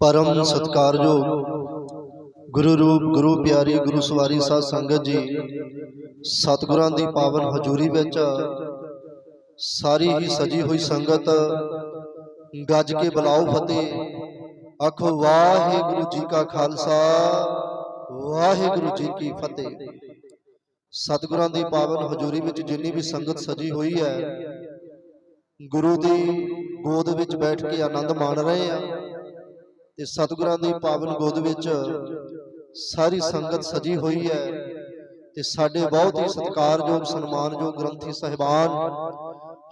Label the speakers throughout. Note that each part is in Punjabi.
Speaker 1: ਪਰਮ ਸਤਿਕਾਰਯੋਗ ਗੁਰੂ ਰੂਪ, ਗੁਰੂ ਪਿਆਰੀ, ਗੁਰੂ ਸਵਾਰੀ ਸਾਧ ਸੰਗਤ ਜੀ, ਸਤਿਗੁਰਾਂ ਦੀ ਪਾਵਨ ਹਜ਼ੂਰੀ ਵਿੱਚ ਸਾਰੀ ਹੀ ਸਜੀ ਹੋਈ ਸੰਗਤ ਗੱਜ ਕੇ ਬੁਲਾਓ ਫਤਿਹ। ਆਖੋ ਵਾਹਿਗੁਰੂ ਜੀ ਕਾ ਖਾਲਸਾ, ਵਾਹਿਗੁਰੂ ਜੀ ਕੀ ਫਤਿਹ। ਸਤਿਗੁਰਾਂ ਦੀ ਪਾਵਨ ਹਜ਼ੂਰੀ ਵਿੱਚ ਜਿੰਨੀ ਵੀ ਸੰਗਤ ਸਜੀ ਹੋਈ ਹੈ, ਗੁਰੂ ਦੀ ਗੋਦ ਵਿੱਚ ਬੈਠ ਕੇ ਆਨੰਦ ਮਾਣ ਰਹੇ ਆ। ਤੇ ਸਤਿਗੁਰਾਂ ਦੀ ਪਾਵਨ ਗੋਦ ਵਿੱਚ ਸਾਰੀ ਸੰਗਤ ਸਜੀ ਹੋਈ ਹੈ ਤੇ ਸਾਡੇ ਬਹੁਤ ਹੀ ਸਤਿਕਾਰਯੋਗ, ਸਨਮਾਨਯੋਗ ਗ੍ਰੰਥੀ ਸਾਹਿਬਾਨ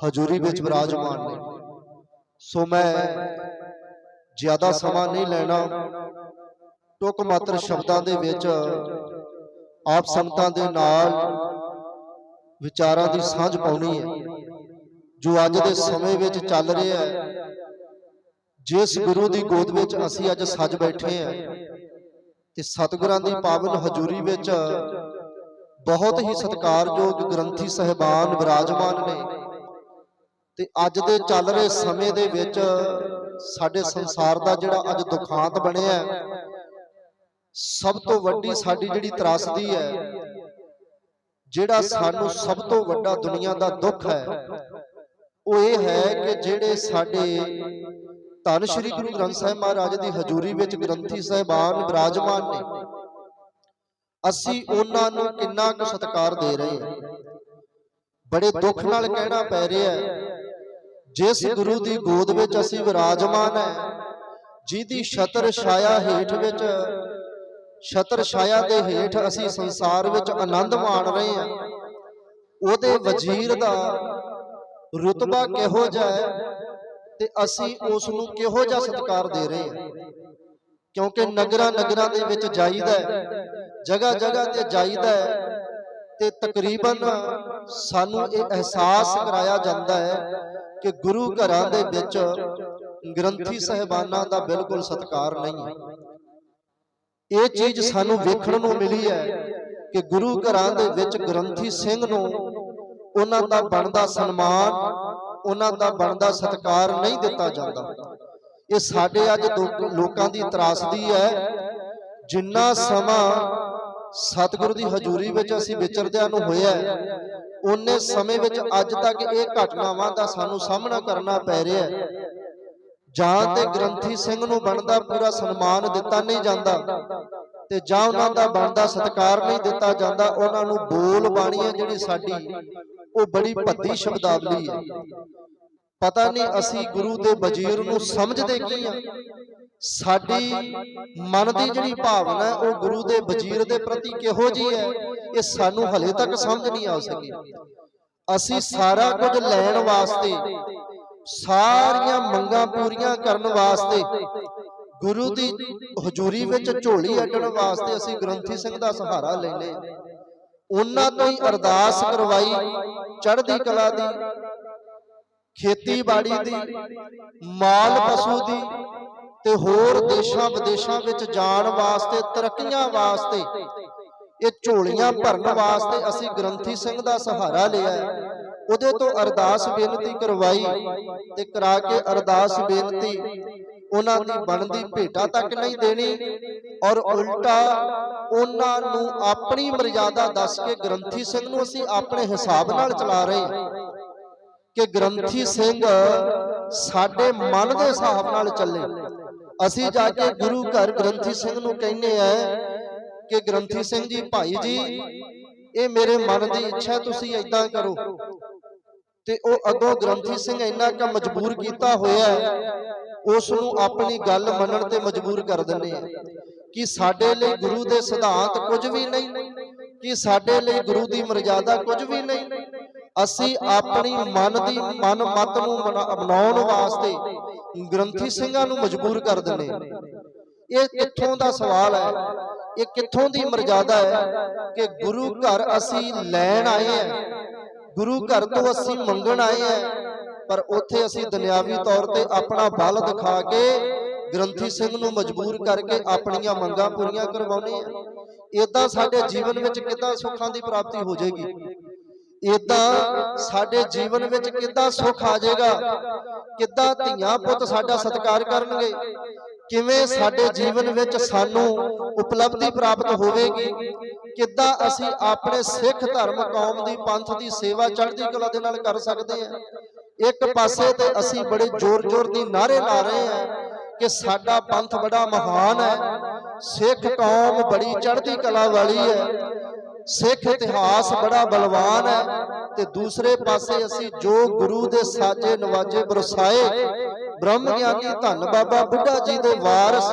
Speaker 1: ਹਜ਼ੂਰੀ ਵਿੱਚ ਵਿਰਾਜਮਾਨ ਨੇ। ਸੋ ਮੈਂ ਜ਼ਿਆਦਾ ਸਮਾਂ ਨਹੀਂ ਲੈਣਾ। ਟੁਕ ਮਾਤਰ ਸ਼ਬਦਾਂ ਦੇ ਵਿੱਚ ਆਪ ਸੰਗਤਾਂ ਦੇ ਨਾਲ ਵਿਚਾਰਾਂ ਦੀ ਸਾਂਝ ਪਾਉਣੀ ਹੈ, ਜੋ ਅੱਜ ਦੇ ਸਮੇਂ ਵਿੱਚ ਚੱਲ ਰਿਹਾ ਹੈ। ਜਿਸ ਗੁਰੂ ਦੀ ਗੋਦ ਵਿੱਚ ਅਸੀਂ ਅੱਜ ਸੱਜ ਬੈਠੇ ਹਾਂ ਤੇ ਸਤਿਗੁਰਾਂ ਦੀ ਪਾਵਨ ਹਜ਼ੂਰੀ ਵਿੱਚ ਬਹੁਤ ਹੀ ਸਤਿਕਾਰਯੋਗ ਗ੍ਰੰਥੀ ਸਹਿਬਾਨ ਵਿਰਾਜਮਾਨ ਨੇ। ਤੇ ਅੱਜ ਦੇ ਚੱਲ ਰਹੇ ਸਮੇਂ ਦੇ ਵਿੱਚ ਸਾਡੇ ਸੰਸਾਰ ਦਾ ਜਿਹੜਾ ਅੱਜ ਦੁਖਾਂਤ ਬਣਿਆ ਸਭ ਤੋਂ ਵੱਡੀ ਸਾਡੀ ਜਿਹੜੀ ਤਰਾਸਦੀ ਹੈ ਜਿਹੜਾ ਸਾਨੂੰ ਸਭ ਤੋਂ ਵੱਡਾ ਦੁਨੀਆ ਦਾ ਦੁੱਖ ਹੈ ਉਹ ਇਹ ਹੈ ਕਿ ਜਿਹੜੇ ਸਾਡੇ ਧੰਨ ਸ਼੍ਰੀ ਗੁਰੂ ਗ੍ਰੰਥ ਸਾਹਿਬ ਮਹਾਰਾਜ ਦੀ ਹਜ਼ੂਰੀ ਵਿੱਚ ਗ੍ਰੰਥੀ ਸਾਹਿਬਾਨ ਵਿਰਾਜਮਾਨ ਨੇ। ਅਸੀਂ ਉਹਨਾਂ ਨੂੰ ਕਿੰਨਾ ਕੁ ਸਤਿਕਾਰ ਦੇ ਰਹੇ ਹਾਂ। ਬੜੇ ਦੁੱਖ ਨਾਲ ਕਹਿਣਾ ਪੈ ਰਿਹਾ ਹੈ। ਜਿਸ ਗੁਰੂ ਦੀ ਗੋਦ ਵਿੱਚ ਅਸੀਂ ਵਿਰਾਜਮਾਨ ਹੈ ਜਿਹਦੀ ਛਤਰ ਛਾਇਆ ਹੇਠ ਵਿੱਚ ਛਤਰ ਛਾਇਆ ਦੇ ਹੇਠ ਅਸੀਂ ਸੰਸਾਰ ਵਿੱਚ ਆਨੰਦ ਮਾਣ ਰਹੇ ਹਾਂ। ਉਹਦੇ ਵਜ਼ੀਰ ਦਾ ਰੁਤਬਾ ਕਿਹੋ ਜਿਹਾ ਹੈ? ਤੇ ਅਸੀਂ ਉਸ ਨੂੰ ਕਿਹੋ ਜਿਹਾ ਸਤਿਕਾਰ ਦੇ ਰਹੇ ਹਾਂ? ਕਿਉਂਕਿ ਨਗਰਾਂ ਨਗਰਾਂ ਦੇ ਵਿੱਚ ਜਾਈਦਾ ਹੈ ਜਗ੍ਹਾ ਜਗ੍ਹਾ ਤੇ ਜਾਈਦਾ ਹੈ ਤੇ ਤਕਰੀਬਨ ਸਾਨੂੰ ਇਹ ਅਹਿਸਾਸ ਕਰਾਇਆ ਜਾਂਦਾ ਹੈ ਕਿ ਗੁਰੂ ਘਰਾਂ ਦੇ ਵਿੱਚ ਗ੍ਰੰਥੀ ਸਹਿਬਾਨਾਂ ਦਾ ਬਿਲਕੁਲ ਸਤਿਕਾਰ ਨਹੀਂ ਹੈ। ਇਹ ਚੀਜ਼ ਸਾਨੂੰ ਵੇਖਣ ਨੂੰ ਮਿਲੀ ਹੈ ਕਿ ਗੁਰੂ ਘਰਾਂ ਦੇ ਵਿੱਚ ਗ੍ਰੰਥੀ ਸਿੰਘ ਨੂੰ ਉਹਨਾਂ ਦਾ ਬਣਦਾ ਸਨਮਾਨ ਉਹਨਾਂ ਦਾ ਬਣਦਾ ਸਤਿਕਾਰ ਨਹੀਂ ਦਿੱਤਾ ਜਾਂਦਾ। ਇਹ ਸਾਡੇ ਅੱਜ ਲੋਕਾਂ ਦੀ ਤਰਾਸਦੀ ਹੈ। ਜਿੰਨਾ ਸਮਾਂ ਸਤਿਗੁਰੂ ਦੀ ਹਜ਼ੂਰੀ ਵਿੱਚ ਅਸੀਂ ਵਿਚਰਦਿਆਂ ਨੂੰ ਹੋਇਆ ਹੈ, ਉਹਨੇ ਸਮੇਂ ਵਿੱਚ ਅੱਜ ਤੱਕ ਇਹ ਘਟਨਾਵਾਂ ਦਾ ਸਾਨੂੰ ਸਾਹਮਣਾ ਕਰਨਾ ਪੈ ਰਿਹਾ ਹੈ। ਜਾਂ ਤੇ ਗ੍ਰੰਥੀ ਸਿੰਘ ਨੂੰ ਬਣਦਾ ਪੂਰਾ ਸਨਮਾਨ ਦਿੱਤਾ ਨਹੀਂ ਜਾਂਦਾ ਤੇ ਜਾਂ ਉਹਨਾਂ ਦਾ ਬਣਦਾ ਸਤਿਕਾਰ ਨਹੀਂ ਦਿੱਤਾ ਜਾਂਦਾ ਉਹਨਾਂ ਨੂੰ ਬੋਲ ਬਾਣੀ ਹੈ ਜਿਹੜੀ ਸਾਡੀ ਉਹ ਬੜੀ ਭੱਦੀ ਸ਼ਬਦਾਵਲੀ ਹੈ। ਪਤਾ ਨਹੀਂ ਅਸੀਂ ਗੁਰੂ ਦੇ ਵਜੀਰ ਨੂੰ ਸਮਝਦੇ ਕੀ ਆ? ਸਾਡੀ ਮਨ ਦੀ ਜਿਹੜੀ ਭਾਵਨਾ ਹੈ ਉਹ ਗੁਰੂ ਦੇ ਵਜੀਰ ਦੇ ਪ੍ਰਤੀ ਕਿਹੋ ਜੀ ਹੈ? ਇਹ ਸਾਨੂੰ ਹਲੇ ਤੱਕ ਸਮਝ ਨਹੀਂ ਆ ਸਕੀ। ਅਸੀਂ ਸਾਰਾ ਕੁਝ ਲੈਣ ਵਾਸਤੇ ਸਾਰੀਆਂ ਮੰਗਾਂ ਪੂਰੀਆਂ ਕਰਨ ਵਾਸਤੇ ਗੁਰੂ ਦੀ ਹਜ਼ੂਰੀ ਵਿੱਚ ਝੋਲੀ ਅੱਡਣ ਵਾਸਤੇ ਅਸੀਂ ਗ੍ਰੰਥੀ ਸਿੰਘ ਦਾ ਸਹਾਰਾ ਲੈਨੇ ਉਹਨਾਂ ਤੋਂ ਹੀ ਅਰਦਾਸ ਕਰਵਾਈ ਚੜ੍ਹਦੀ ਕਲਾ ਦੀ ਖੇਤੀਬਾੜੀ ਦੀ, ਮਾਲ ਪਸ਼ੂ ਦੀ ਤੇ ਹੋਰ ਦੇਸ਼ਾਂ ਵਿਦੇਸ਼ਾਂ ਵਿੱਚ ਜਾਣ ਵਾਸਤੇ, ਤਰੱਕੀਆਂ ਵਾਸਤੇ, ਇਹ ਝੋਲੀਆਂ ਭਰਨ ਵਾਸਤੇ ਅਸੀਂ ਗ੍ਰੰਥੀ ਸਿੰਘ ਦਾ ਸਹਾਰਾ ਲਿਆ ਉਹਦੇ ਤੋਂ ਅਰਦਾਸ ਬੇਨਤੀ ਕਰਵਾਈ ਤੇ ਕਰਾ ਕੇ ਅਰਦਾਸ ਬੇਨਤੀ ਉਹਨਾਂ ਦੀ ਬਣਦੀ ਭੇਟਾ ਤੱਕ ਨਹੀਂ ਦੇਣੀ ਔਰ ਉਲਟਾ ਉਹਨਾਂ ਨੂੰ ਆਪਣੀ ਮਰਜ਼ਾਦਾ ਦੱਸ ਕੇ ਗ੍ਰੰਥੀ ਸਿੰਘ ਨੂੰ ਅਸੀਂ ਆਪਣੇ ਹਿਸਾਬ ਨਾਲ ਚਲਾ ਰਹੇ ਕਿ ਗ੍ਰੰਥੀ ਸਿੰਘ ਸਾਡੇ ਮਨ ਦੇ ਹਿਸਾਬ ਨਾਲ ਚੱਲੇ। ਅਸੀਂ ਜਾ ਕੇ ਗੁਰੂ ਘਰ ਗ੍ਰੰਥੀ ਸਿੰਘ ਨੂੰ ਕਹਿੰਦੇ ਆ ਕਿ ਗ੍ਰੰਥੀ ਸਿੰਘ ਜੀ ਭਾਈ ਜੀ ਇਹ ਮੇਰੇ ਮਨ ਦੀ ਇੱਛਾ ਤੁਸੀਂ ਏਦਾਂ ਕਰੋ। ਤੇ ਉਹ ਅੱਗੋਂ ਗ੍ਰੰਥੀ ਸਿੰਘ ਇੰਨਾ ਕੁ ਮਜਬੂਰ ਕੀਤਾ ਹੋਇਆ ਉਸ ਨੂੰ ਆਪਣੀ ਗੱਲ ਮੰਨਣ ਤੇ ਮਜਬੂਰ ਕਰ ਦਿੰਦੇ ਆ ਕਿ ਸਾਡੇ ਲਈ ਗੁਰੂ ਦੇ ਸਿਧਾਂਤ ਕੁਝ ਵੀ ਨਹੀਂ ਕਿ ਸਾਡੇ ਲਈ ਗੁਰੂ ਦੀ ਮਰਜ਼ਾਦਾ ਕੁਝ ਵੀ ਨਹੀਂ। ਅਸੀਂ ਆਪਣੀ ਮਨ ਦੀ ਮਨ ਮਤ ਨੂੰ ਮਨਾ- ਬਣਾਉਣ ਵਾਸਤੇ ਗ੍ਰੰਥੀ ਸਿੰਘਾਂ ਨੂੰ ਮਜਬੂਰ ਕਰ ਦਿੰਦੇ ਇਹ ਕਿੱਥੋਂ ਦਾ ਸਵਾਲ ਹੈ? ਇਹ ਕਿੱਥੋਂ ਦੀ ਮਰਜ਼ਾਦਾ ਹੈ ਕਿ ਗੁਰੂ ਘਰ ਅਸੀਂ ਲੈਣ ਆਏ ਹਾਂ? ਗੁਰੂ ਘਰ ਤੋਂ ਅਸੀਂ ਮੰਗਣ ਆਏ ਹਾਂ? ਪਰ ਉੱਥੇ ਅਸੀਂ ਦੁਨਿਆਵੀ ਤੌਰ ਤੇ ਆਪਣਾ ਬਲ ਦਿਖਾ ਕੇ ਗ੍ਰੰਥੀ ਸਿੰਘ ਨੂੰ ਮਜਬੂਰ ਕਰਕੇ ਆਪਣੀਆਂ ਮੰਗਾਂ ਪੂਰੀਆਂ ਕਰਵਾਉਣੇ ਆ ਇਦਾਂ ਸਾਡੇ ਜੀਵਨ ਵਿੱਚ ਕਿੱਦਾਂ ਸੁੱਖਾਂ ਦੀ ਪ੍ਰਾਪਤੀ ਹੋ ਜਾਏਗੀ? ਇਦਾਂ ਸਾਡੇ ਜੀਵਨ ਵਿੱਚ ਕਿੱਦਾਂ ਸੁੱਖ ਆ ਜਾਏਗਾ? ਕਿੱਦਾਂ ਧੀਆਂ ਪੁੱਤ ਸਾਡਾ ਸਤਿਕਾਰ ਕਰਨਗੇ? ਕਿਵੇਂ ਸਾਡੇ ਜੀਵਨ ਵਿੱਚ ਸਾਨੂੰ ਉਪਲਬਧੀ ਪ੍ਰਾਪਤ ਹੋਵੇਗੀ? ਕਿੱਦਾਂ ਅਸੀਂ ਆਪਣੇ ਸਿੱਖ ਧਰਮ ਕੌਮ ਦੀ ਪੰਥ ਦੀ ਸੇਵਾ ਚੜ੍ਹਦੀ ਕਲਾ ਦੇ ਨਾਲ ਕਰ ਸਕਦੇ ਹਾਂ? ਇੱਕ ਪਾਸੇ ਤੇ ਅਸੀਂ ਬੜੇ ਜ਼ੋਰ-ਜ਼ੋਰ ਦੀ ਨਾਰੇ ਲਾ ਰਹੇ ਹਾਂ ਕਿ ਸਾਡਾ ਪੰਥ ਬੜਾ ਮਹਾਨ ਹੈ। ਸਿੱਖ ਕੌਮ ਬੜੀ ਚੜ੍ਹਦੀ ਕਲਾ ਵਾਲੀ ਹੈ। ਸਿੱਖ ਇਤਿਹਾਸ ਬੜਾ ਬਲਵਾਨ ਹੈ ਤੇ ਦੂਸਰੇ ਪਾਸੇ ਅਸੀਂ ਜੋ ਗੁਰੂ ਦੇ ਸਾਜੇ ਨਵਾਜੇ ਬਰਸਾਏ ਬ੍ਰਹਮ ਗਿਆਨੀ ਧੰਨ ਬਾਬਾ ਬੁੱਢਾ ਜੀ ਦੇ ਵਾਰਿਸ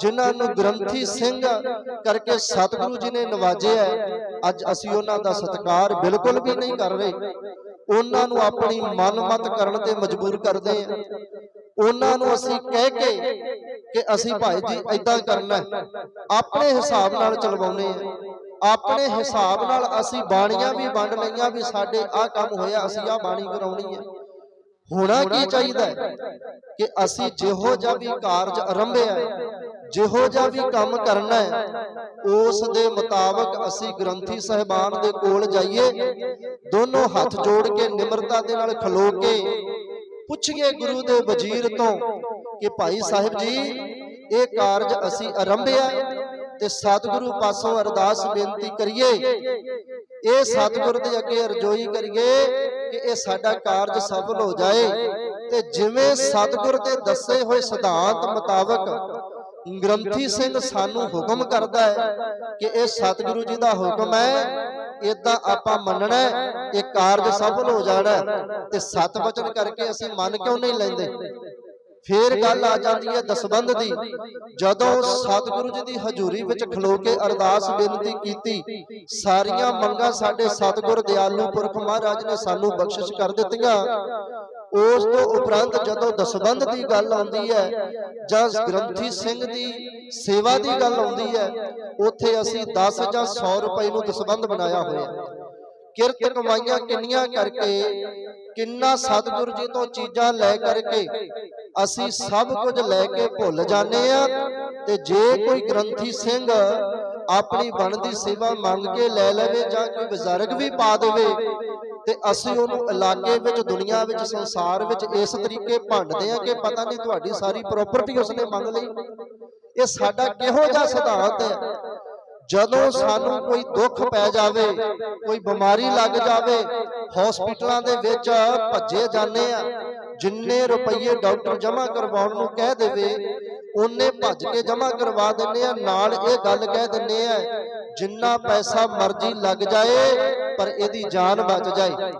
Speaker 1: ਜਿਨ੍ਹਾਂ ਨੂੰ ਗ੍ਰੰਥੀ ਸਿੰਘ ਕਰਕੇ ਸਤਿਗੁਰੂ ਜੀ ਨੇ ਨਵਾਜਿਆ ਹੈ, ਅੱਜ ਅਸੀਂ ਉਹਨਾਂ ਦਾ ਸਤਿਕਾਰ ਬਿਲਕੁਲ ਵੀ ਨਹੀਂ ਕਰ ਰਹੇ। ਉਹਨਾਂ ਨੂੰ ਆਪਣੀ ਮਨਮਤ ਕਰਨ ਤੇ ਮਜਬੂਰ ਕਰਦੇ ਹਾਂ। ਉਹਨਾਂ ਨੂੰ ਅਸੀਂ ਕਹਿ ਕੇ ਕਿ ਅਸੀਂ ਭਾਈ ਜੀ ਐਦਾਂ ਕਰਨਾ ਆਪਣੇ ਹਿਸਾਬ ਨਾਲ ਚਲਵਾਉਨੇ ਆ ਆਪਣੇ ਹਿਸਾਬ ਨਾਲ ਅਸੀਂ ਬਾਣੀਆਂ ਵੀ ਵੰਡ ਲਈਆਂ ਵੀ ਸਾਡੇ ਆਹ ਕੰਮ ਹੋਇਆ ਅਸੀਂ ਆਹ ਬਾਣੀ ਕਰਾਉਣੀ ਹੈ। ਹੋਣਾ ਕੀ ਚਾਹੀਦਾ ਹੈ ਕਿ ਅਸੀਂ ਜਿਹੋ ਜਿਹਾ ਵੀ ਕਾਰਜ ਆਰੰਭਿਆ ਜਿਹੋ ਜਿਹਾ ਵੀ ਕੰਮ ਕਰਨਾ ਹੈ ਉਸ ਦੇ ਮੁਤਾਬਕ ਅਸੀਂ ਗ੍ਰੰਥੀ ਸਹਿਬਾਨ ਦੇ ਕੋਲ ਜਾਈਏ ਦੋਨੋਂ ਹੱਥ ਜੋੜ ਕੇ ਨਿਮਰਤਾ ਦੇ ਨਾਲ ਖਲੋ ਕੇ ਪੁੱਛੀਏ ਗੁਰੂ ਦੇ ਵਜ਼ੀਰ ਤੋਂ ਕਿ ਭਾਈ ਸਾਹਿਬ ਜੀ ਇਹ ਕਾਰਜ ਅਸੀਂ ਆਰੰਭਿਆ ਤੇ ਸਤਿਗੁਰੂ ਪਾਸੋਂ ਅਰਦਾਸ ਬੇਨਤੀ ਕਰੀਏ। ਇਹ ਸਤਿਗੁਰ ਦੇ ਅੱਗੇ ਅਰਜ਼ੋਈ ਕਰੀਏ ਕਿ ਇਹ ਸਾਡਾ ਕਾਰਜ ਸਫਲ ਹੋ ਜਾਏ। ਤੇ ਜਿਵੇਂ ਸਤਿਗੁਰ ਦੇ ਦੱਸੇ ਹੋਏ ਸਿਧਾਂਤ ਮੁਤਾਬਕ ਗ੍ਰੰਥੀ ਸਿੰਘ ਸਾਨੂੰ ਹੁਕਮ ਕਰਦਾ ਹੈ ਕਿ ਇਹ ਸਤਿਗੁਰੂ ਜੀ ਦਾ ਹੁਕਮ ਹੈ ਇਦਾਂ ਆਪਾਂ ਮੰਨਣਾ ਇਹ ਕਾਰਜ ਸਫਲ ਹੋ ਜਾਣਾ ਤੇ ਸਤ ਵਚਨ ਕਰਕੇ ਅਸੀਂ ਮੰਨ ਕਿਉਂ ਨਹੀਂ ਲੈਂਦੇ? ਫੇਰ ਗੱਲ ਆ ਜਾਂਦੀ ਹੈ ਦਸਬੰਧ ਦੀ। ਜਦੋਂ ਸਤਿਗੁਰੂ ਜੀ ਦੀ ਹਜ਼ੂਰੀ ਵਿੱਚ ਖਲੋ ਕੇ ਅਰਦਾਸ ਬੇਨਤੀ ਕੀਤੀ ਸਾਰੀਆਂ ਮੰਗਾਂ ਸਾਡੇ ਸਤਿਗੁਰ ਦਿਆਲੂ ਪੁਰਖ ਮਹਾਰਾਜ ਨੇ ਸਾਨੂੰ ਬਖਸ਼ਿਸ਼ ਕਰ ਦਿੱਤੀਆਂ। ਉਸ ਤੋਂ ਉਪਰੰਤ ਜਦੋਂ ਦਸਬੰਧ ਦੀ ਗੱਲ ਆਉਂਦੀ ਹੈ ਜਾਂ ਗ੍ਰੰਥੀ ਸਿੰਘ ਦੀ ਸੇਵਾ ਦੀ ਗੱਲ ਆਉਂਦੀ ਹੈ ਉੱਥੇ ਅਸੀਂ 10 ਜਾਂ 100 ਰੁਪਏ ਨੂੰ ਦਸਬੰਧ ਬਣਾਇਆ ਹੋਇਆ। ਹੈ। ਕਿਰਤ ਕਮਾਈਆਂ ਕਿੰਨੀਆਂ ਕਰਕੇ, ਕਿੰਨਾ ਸਤਿਗੁਰ ਜੀ ਤੋਂ ਚੀਜ਼ਾਂ ਲੈ ਕਰਕੇ, ਅਸੀਂ ਸਭ ਕੁਝ ਲੈ ਕੇ ਭੁੱਲ ਜਾਂਦੇ ਆ। ਤੇ ਜੇ ਕੋਈ ਗ੍ਰੰਥੀ ਸਿੰਘ ਆਪਣੀ ਬਣਦੀ ਸੇਵਾ ਮੰਗ ਕੇ ਲੈ ਲਵੇ ਜਾਂ ਕੋਈ ਬਜ਼ੁਰਗ ਵੀ ਪਾ ਦੇਵੇ, ਤੇ ਅਸੀਂ ਉਹਨੂੰ ਇਲਾਕੇ ਵਿੱਚ, ਦੁਨੀਆ ਵਿੱਚ, ਸੰਸਾਰ ਵਿੱਚ ਇਸ ਤਰੀਕੇ ਭੰਡਦੇ ਆ ਕਿ ਪਤਾ ਨਹੀਂ ਤੁਹਾਡੀ ਸਾਰੀ ਪ੍ਰਾਪਰਟੀ ਉਸਨੇ ਮੰਗ ਲਈ। ਇਹ ਸਾਡਾ ਕਿਹੋ ਜਿਹਾ ਸਿਧਾਂਤ ਹੈ? ਜਦੋਂ ਸਾਨੂੰ ਕੋਈ ਦੁੱਖ ਪੈ ਜਾਵੇ, ਕੋਈ ਬਿਮਾਰੀ ਲੱਗ ਜਾਵੇ ਹਸਪੀਟਲਾਂ ਦੇ ਵਿੱਚ ਭੱਜੇ ਜਾਂਦੇ ਆ, ਜਿੰਨੇ ਰੁਪਏ ਡਾਕਟਰ ਜਮ੍ਹਾਂ ਕਰਵਾਉਣ ਨੂੰ ਕਹਿ ਦੇਵੇ, ਉਹਨੇ ਭੱਜ ਕੇ ਜਮ੍ਹਾਂ ਕਰਵਾ ਦਿੰਦੇ ਆ, ਨਾਲ ਇਹ ਗੱਲ ਕਹਿ ਦਿੰਦੇ ਆ, ਜਿੰਨਾ ਪੈਸਾ ਮਰਜ਼ੀ ਲੱਗ ਜਾਏ ਪਰ ਇਹਦੀ ਜਾਨ ਬਚ ਜਾਏ।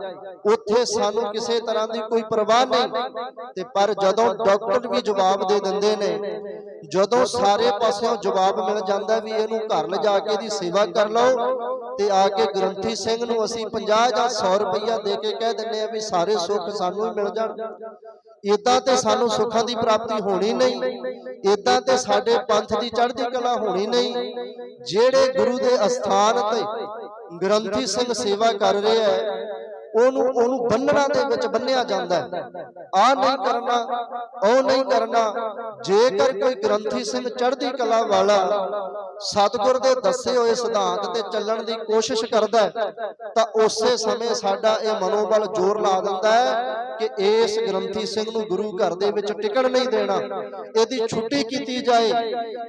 Speaker 1: ਉੱਥੇ ਸਾਨੂੰ ਕਿਸੇ ਤਰ੍ਹਾਂ ਦੀ ਕੋਈ ਪਰਵਾਹ ਨਹੀਂ। ਤੇ ਪਰ ਜਦੋਂ ਡਾਕਟਰ ਵੀ ਜਵਾਬ ਦੇ ਦਿੰਦੇ ਨੇ, ਜਦੋਂ ਸਾਰੇ ਪਾਸਿਓਂ ਜਵਾਬ ਮਿਲ ਜਾਂਦਾ ਵੀ ਇਹਨੂੰ ਘਰ ਲਿਜਾ ਕੇ ਇਹਦੀ ਸੇਵਾ ਕਰ ਲਓ, ਤੇ ਆ ਕੇ ਗ੍ਰੰਥੀ ਸਿੰਘ ਨੂੰ ਅਸੀਂ 50 ਜਾਂ 100 ਰੁਪਈਆ ਦੇ ਕੇ ਕਹਿ ਦਿੰਨੇ ਆ ਵੀ ਸਾਰੇ ਸੁੱਖ ਸਾਨੂੰ ਹੀ ਮਿਲ ਜਾਣ। ਇਦਾਂ ਤੇ ਸਾਨੂੰ ਸੁੱਖਾਂ ਦੀ ਪ੍ਰਾਪਤੀ ਹੋਣੀ ਨਹੀਂ। ਇਦਾਂ ਤੇ ਸਾਡੇ ਪੰਥ ਦੀ ਚੜ੍ਹਦੀ ਕਲਾ ਹੋਣੀ ਨਹੀਂ। ਜਿਹੜੇ ਗੁਰੂ ਦੇ ਅਸਥਾਨ ਤੇ ਗ੍ਰੰਥੀ ਸਿੰਘ ਸੇਵਾ ਕਰ ਰਿਹਾ ਹੈ। ਉਹਨੂੰ ਉਹਨੂੰ ਬੰਨਣਾ ਦੇ ਵਿੱਚ ਬੰਨਿਆ ਜਾਂਦਾ ਹੈ। ਆ ਨਹੀਂ ਕਰਨਾ ਉਹ ਨਹੀਂ ਕਰਨਾ। ਜੇਕਰ ਕੋਈ ਗ੍ਰੰਥੀ ਸਿੰਘ ਚੜ੍ਹਦੀ ਕਲਾ ਵਾਲਾ ਸਤਿਗੁਰ ਦੇ ਦੱਸੇ ਹੋਏ ਸਿਧਾਂਤ ਤੇ ਚੱਲਣ ਦੀ ਕੋਸ਼ਿਸ਼ ਕਰਦਾ ਹੈ ਤਾਂ ਉਸੇ ਸਮੇਂ ਸਾਡਾ ਇਹ ਮਨੋਬਲ ਜ਼ੋਰ ਲਾ ਦਿੰਦਾ ਹੈ ਕਿ ਇਸ ਗ੍ਰੰਥੀ ਸਿੰਘ ਨੂੰ ਗੁਰੂ ਘਰ ਦੇ ਵਿੱਚ ਟਿਕਣ ਨਹੀਂ ਦੇਣਾ। ਇਹਦੀ ਛੁੱਟੀ ਕੀਤੀ ਜਾਏ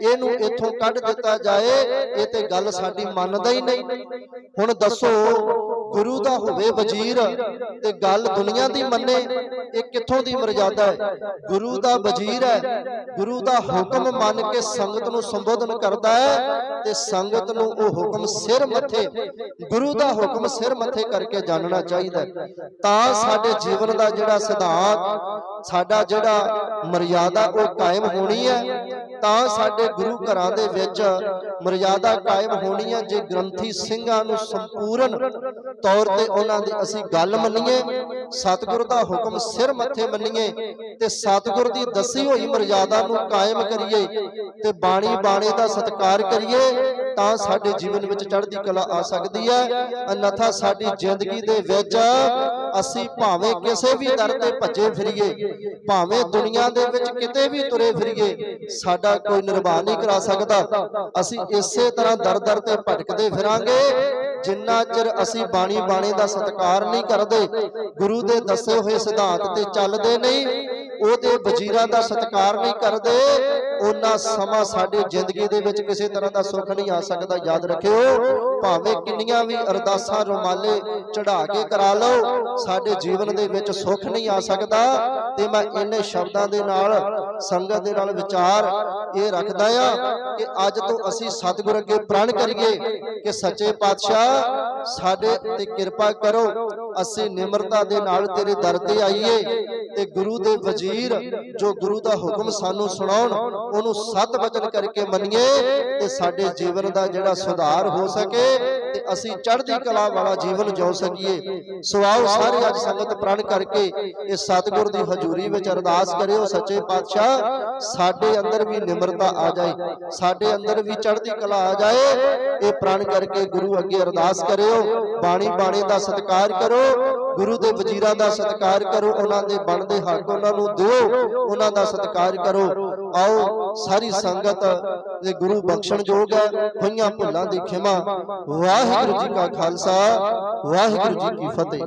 Speaker 1: ਇਹਨੂੰ ਇੱਥੋਂ ਕੱਢ ਦਿੱਤਾ ਜਾਏ ਇਹ ਤੇ ਗੱਲ ਸਾਡੀ ਮੰਨਦਾ ਹੀ ਨਹੀਂ। ਹੁਣ ਦੱਸੋ ਗੁਰੂ ਦਾ ਹੋਵੇ ਵਜ਼ੀਰ ਤੇ ਗੱਲ ਦੁਨੀਆ ਦੀ ਮੰਨੇ, ਇਹ ਕਿੱਥੋਂ ਦੀ ਮਰਜ਼ਾਦਾ ਹੈ? ਗੁਰੂ ਦਾ ਵਜ਼ੀਰ ਹੈ, ਗੁਰੂ ਦਾ ਹੁਕਮ ਮੰਨ ਕੇ ਸੰਗਤ ਨੂੰ ਸੰਬੋਧਨ ਕਰਦਾ ਹੈ ਤੇ ਸੰਗਤ ਨੂੰ ਉਹ ਹੁਕਮ ਸਿਰ ਮੱਥੇ, ਗੁਰੂ ਦਾ ਹੁਕਮ ਸਿਰ ਮੱਥੇ ਕਰਕੇ ਜਾਣਨਾ ਚਾਹੀਦਾ ਤਾਂ ਸਾਡੇ ਜੀਵਨ ਦਾ ਜਿਹੜਾ ਸਿਧਾਂਤ, ਸਾਡਾ ਜਿਹੜਾ ਮਰਜ਼ਾਦਾ ਉਹ ਕਾਇਮ ਹੋਣੀ ਹੈ। ਤਾਂ ਸਾਡੇ ਗੁਰੂ ਘਰਾਂ ਦੇ ਵਿੱਚ ਮਰਿਆਦਾ ਕਾਇਮ ਹੋਣੀ ਹੈ ਜੇ ਗ੍ਰੰਥੀ ਸਿੰਘਾਂ ਨੂੰ ਸੰਪੂਰਨ ਤੌਰ ਤੇ ਉਹਨਾਂ ਦੀ ਅਸੀਂ ਗੱਲ ਮੰਨੀਏ, ਸਤਿਗੁਰ ਦਾ ਹੁਕਮ ਸਿਰ ਮੱਥੇ ਮੰਨੀਏ ਤੇ ਸਤਿਗੁਰ ਦੀ ਦੱਸੀ ਹੋਈ ਮਰਿਆਦਾ ਨੂੰ ਕਾਇਮ ਕਰੀਏ ਤੇ ਬਾਣੀ ਬਾਣੇ ਦਾ ਸਤਿਕਾਰ ਕਰੀਏ, ਤਾਂ ਸਾਡੇ ਜੀਵਨ ਵਿੱਚ ਚੜ੍ਹਦੀ ਕਲਾ ਆ ਸਕਦੀ ਹੈ। ਅਨਥਾ ਸਾਡੀ ਜ਼ਿੰਦਗੀ ਦੇ ਵਿੱਚ ਅਸੀਂ ਭਾਵੇਂ ਕਿਸੇ ਵੀ ਦਰ ਤੇ ਭੱਜੇ ਫਿਰੀਏ, ਭਾਵੇਂ ਦੁਨੀਆ ਦੇ ਵਿੱਚ ਕਿਤੇ ਵੀ ਤੁਰੇ ਫਿਰੀਏ, ਸਾਡਾ ਕੋਈ ਨਿਰਵਾਹ ਨਹੀਂ ਕਰਾ ਸਕਦਾ। ਅਸੀਂ ਇਸੇ ਤਰ੍ਹਾਂ ਦਰ ਦਰ ਤੇ ਭਟਕਦੇ ਫਿਰਾਂਗੇ। ਜਿੰਨਾ ਚਿਰ ਅਸੀਂ ਬਾਣੀ ਬਾਣੇ ਦਾ ਸਤਿਕਾਰ ਨਹੀਂ ਕਰਦੇ, ਗੁਰੂ ਦੇ ਦੱਸੇ ਹੋਏ ਸਿਧਾਂਤ ਤੇ ਚੱਲਦੇ ਨਹੀਂ, ਉਹਦੇ ਵਜ਼ੀਰਾਂ ਦਾ ਸਤਿਕਾਰ ਨਹੀਂ ਕਰਦੇ, ਉਹਨਾਂ ਸਮਾਂ ਸਾਡੇ ਜ਼ਿੰਦਗੀ ਦੇ ਵਿੱਚ ਕਿਸੇ ਤਰ੍ਹਾਂ ਦਾ ਸੁੱਖ ਨਹੀਂ ਆ ਸਕਦਾ। ਯਾਦ ਰੱਖਿਓ, ਭਾਵੇਂ ਕਿੰਨੀਆਂ ਵੀ ਅਰਦਾਸਾਂ ਰੁਮਾਲੇ ਚੜਾ ਕੇ ਕਰਾ ਲਓ, ਸਾਡੇ ਜੀਵਨ ਦੇ ਵਿੱਚ ਸੁੱਖ ਨਹੀਂ ਆ ਸਕਦਾ। ਤੇ ਮੈਂ ਇਹਨੇ ਸ਼ਬਦਾਂ ਦੇ ਨਾਲ ਸੰਗਤ ਦੇ ਨਾਲ ਵਿਚਾਰ ਇਹ ਰੱਖਦਾ ਆ ਕਿ ਅੱਜ ਤੋਂ ਅਸੀਂ ਸਤਿਗੁਰ ਅੱਗੇ ਪ੍ਰਣ ਕਰੀਏ ਕਿ ਸੱਚੇ ਪਾਤਸ਼ਾਹ, ਸਾਡੇ ਤੇ ਕਿਰਪਾ ਕਰੋ, ਅਸੀਂ ਨਿਮਰਤਾ ਦੇ ਨਾਲ ਤੇਰੇ ਦਰ ਤੇ ਆਈਏ ਤੇ ਗੁਰੂ ਦੇ ਵਜ਼ੀਰ ਜੋ ਗੁਰੂ ਦਾ ਹੁਕਮ ਸਾਨੂੰ ਸੁਣਾਉਣ, ਉਹਨੂੰ ਸਤ ਵਚਨ ਕਰਕੇ ਮੰਨੀਏ ਤੇ ਸਾਡੇ ਜੀਵਨ ਦਾ ਜਿਹੜਾ ਸੁਧਾਰ ਹੋ ਸਕੇ ਤੇ ਅਸੀਂ ਚੜ੍ਹਦੀ ਕਲਾ ਵਾਲਾ ਜੀਵਨ ਜਿਉ ਸਕੀਏ। ਸੋ ਆਓ ਸਾਰੇ ਅੱਜ ਸੰਗਤ ਪ੍ਰਣ ਕਰਕੇ ਇਹ ਸਤਿਗੁਰ ਦੀ ਹਜ਼ੂਰੀ ਵਿੱਚ ਅਰਦਾਸ ਕਰਿਓ, ਸੱਚੇ ਪਾਤਸ਼ਾਹ। ਸਾਡੇ ਅੰਦਰ ਵੀ ਨਿਮਰਤਾ ਆ ਜਾਏ, ਸਾਡੇ ਅੰਦਰ ਵੀ ਚੜ੍ਹਦੀ ਕਲਾ ਆ ਜਾਏ, ਇਹ ਪ੍ਰਣ ਕਰਕੇ ਗੁਰੂ ਅੱਗੇ ਅਰਦਾਸ ਕਰਿਓ, ਬਾਣੀ ਬਾਣੇ ਦਾ ਸਤਿਕਾਰ ਕਰੋ, ਗੁਰੂ ਦੇ ਵਜ਼ੀਰਾਂ ਦਾ ਸਤਿਕਾਰ ਕਰੋ, ਉਹਨਾਂ ਦੇ ਬਣਦੇ ਹੱਕ ਉਹਨਾਂ ਨੂੰ ਦਿਓ, ਉਹਨਾਂ ਦਾ ਸਤਿਕਾਰ ਕਰੋ। ਆਓ, ਸਾਰੀ ਸੰਗਤ ਤੇ ਗੁਰੂ ਬਖਸ਼ਣ ਯੋਗ ਹੈ, ਹੋਈਆਂ ਭੁੱਲਾਂ ਦੀ ਖਿਮਾ। ਵਾਹਿਗੁਰੂ ਜੀ ਕਾ ਖਾਲਸਾ, ਵਾਹਿਗੁਰੂ ਜੀ ਕੀ ਫਤਿਹ।